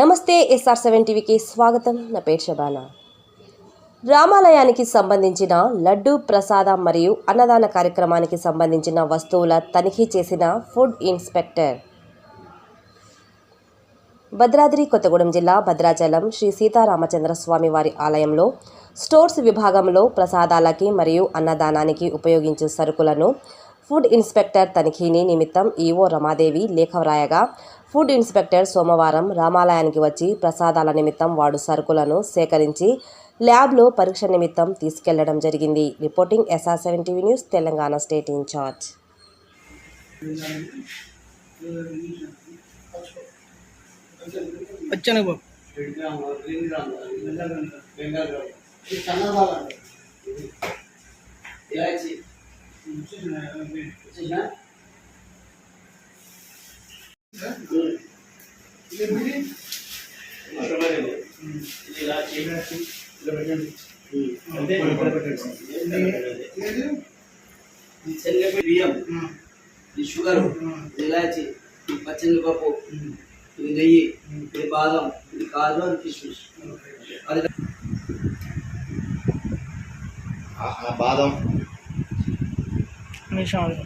నమస్తే SR seven టీవీకి స్వాగతం. నా పేరు శబానా. రామాలయానికి సంబంధించిన లడ్డు ప్రసాదం మరియు అన్నదాన కార్యక్రమానికి సంబంధించిన వస్తువుల తనిఖీ చేసిన ఫుడ్ ఇన్స్పెక్టర్ భద్రాద్రి కొత్తగూడెం జిల్లా భద్రాచలం శ్రీ సీతారామచంద్ర స్వామి వారి ఆలయంలో స్టోర్స్ విభాగంలో ప్రసాదాలకి మరియు అన్నదానానికి ఉపయోగించే సరుకులను ఫుడ్ ఇన్స్పెక్టర్ తనిఖీని నిమిత్తం ఈవో రమాదేవి లేఖ వ్రాయగా ఫుడ్ ఇన్స్పెక్టర్ సోమవారం రామాలయానికి వచ్చి ప్రసాదాల నిమిత్తం వాడు సరుకులను సేకరించి ల్యాబ్లో పరీక్ష నిమిత్తం తీసుకెళ్ళడం జరిగింది. Reporting SR seven TV news Telangana state in-charge. వచ్చాను బాబు. శనగపిండి బియ్యం ఇది షుగర్ ఇది ఇలాచి ఇది పచ్చనిపప్పు ఇది నెయ్యి ఇది బాదం ఇది కాజు అది కిస్మిస్ అది ఆ బాదం 没上来。